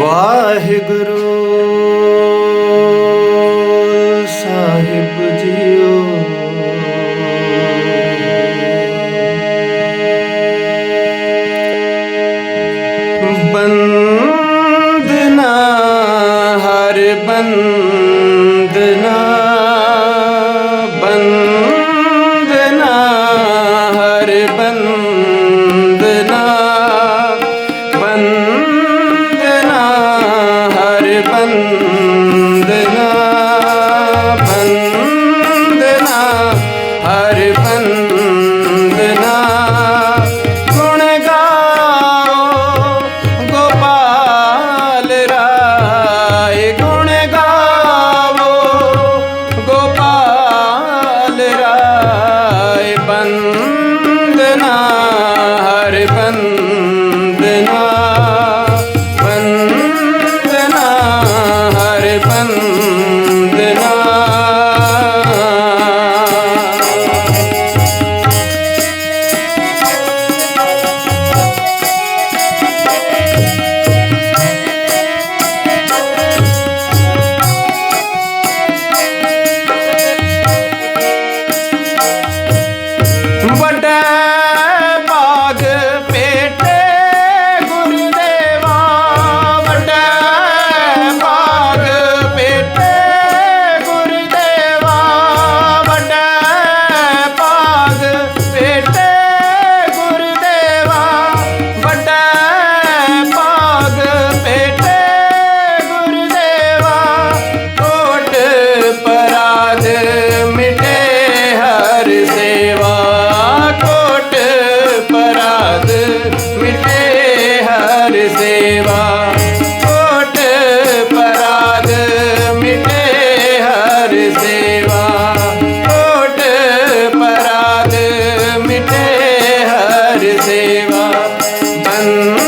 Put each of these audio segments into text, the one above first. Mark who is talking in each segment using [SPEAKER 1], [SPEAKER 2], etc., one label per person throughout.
[SPEAKER 1] ਵਾਹਿਗੁਰੂ ਸਾਹਿਬ ਜੀਓ। ਬੰਦਨਾ ਹਰ ਬੰਦਨਾ Oh.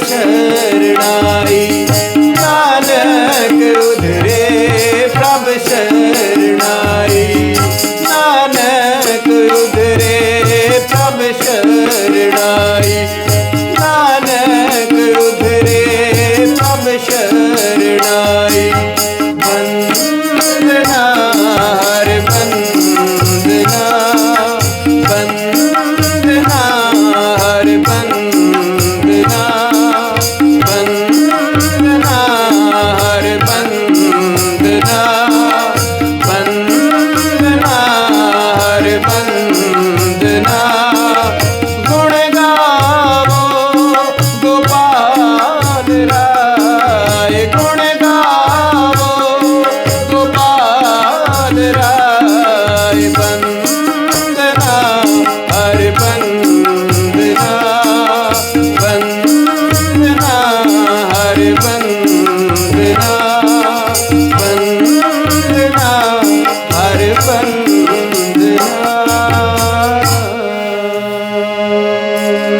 [SPEAKER 1] शरणाई नानक उधरे प्रभ शरणाई नानक उधरे प्रभ शरणाई नानक उधरे प्रभ शरणाई